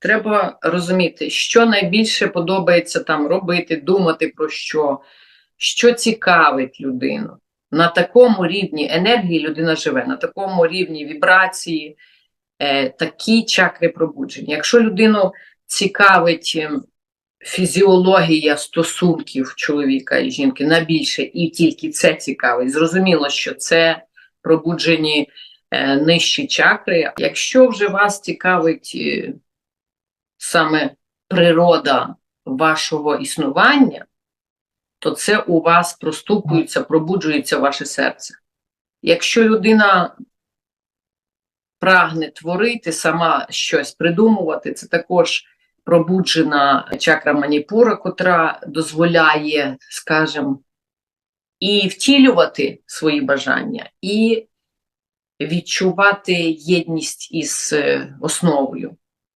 треба розуміти, що найбільше подобається там робити, думати про що, що цікавить людину. На такому рівні енергії людина живе, на такому рівні вібрації, е, такі чакри пробудження. Якщо людину цікавить ем, фізіологія стосунків чоловіка і жінки на більше, і тільки це цікавить, зрозуміло, що це пробуджені е, нижчі чакри. Якщо вже вас цікавить е, саме природа вашого існування, то це у вас простукується, пробуджується ваше серце. Якщо людина прагне творити, сама щось придумувати, це також пробуджена чакра маніпура, котра дозволяє, скажімо, і втілювати свої бажання, і відчувати єдність із е, основою.